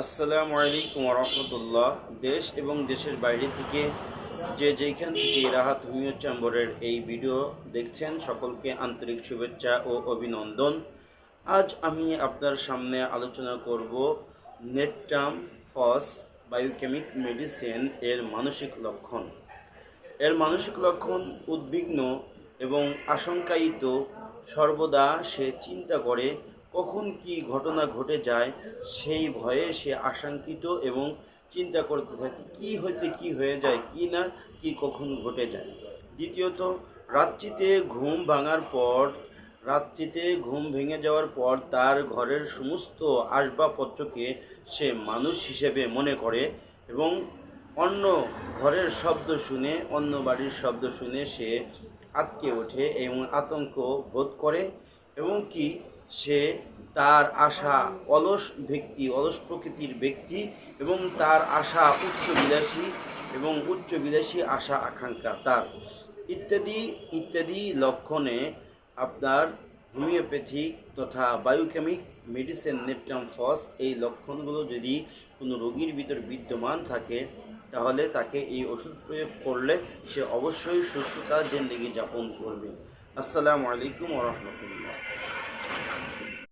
আসসালামু আলাইকুম রহমতুল্লাহ। দেশ এবং দেশের বাইরে থেকে যে যেখান থেকে রাহাত হোমিও চেম্বরের এই ভিডিও দেখছেন, সকলকে আন্তরিক শুভেচ্ছা ও অভিনন্দন। আজ আমি আপনার সামনে আলোচনা করব নেটটাম ফস বায়োকেমিক মেডিসিন এর মানসিক লক্ষণ। এর মানসিক লক্ষণ উদ্বিগ্ন এবং আশঙ্কায়িত, সর্বদা সে চিন্তা করে কখন কি ঘটনা ঘটে যায়, সেই ভয়ে সে আশঙ্কিত এবং চিন্তা করতে থাকে, কি হইতে কি হয়ে যায়, কি না, কি কখন ঘটে যায়। দ্বিতীয়ত, রাত্রিতে ঘুম ভাঙার পর, রাত্রিতে ঘুম ভেঙে যাওয়ার পর তার ঘরের সমস্ত আসবাবপত্রকে সে মানুষ হিসেবে মনে করে এবং অন্য ঘরের শব্দ শুনে, অন্য বাড়ির শব্দ শুনে সে আটকে ওঠে এবং আতঙ্ক বোধ করে এবং কি সে তার আশা অলস ব্যক্তি, অলস প্রকৃতির ব্যক্তি এবং তার আশা উচ্চ বিলাসী এবং উচ্চ বিলাসী আশা আকাঙ্ক্ষা তার। ইত্যাদি ইত্যাদি লক্ষণে আপনার হোমিওপ্যাথিক তথা বায়োকেমিক মেডিসিন নেপটাম ফস এই লক্ষণগুলো যদি কোনো রোগীর ভিতর বিদ্যমান থাকে, তাহলে তাকে এই ওষুধ প্রয়োগ করলে সে অবশ্যই সুস্থতা, জিন্দগি যাপন করবে। আসসালামু আলাইকুম রহমতুল্লাহ।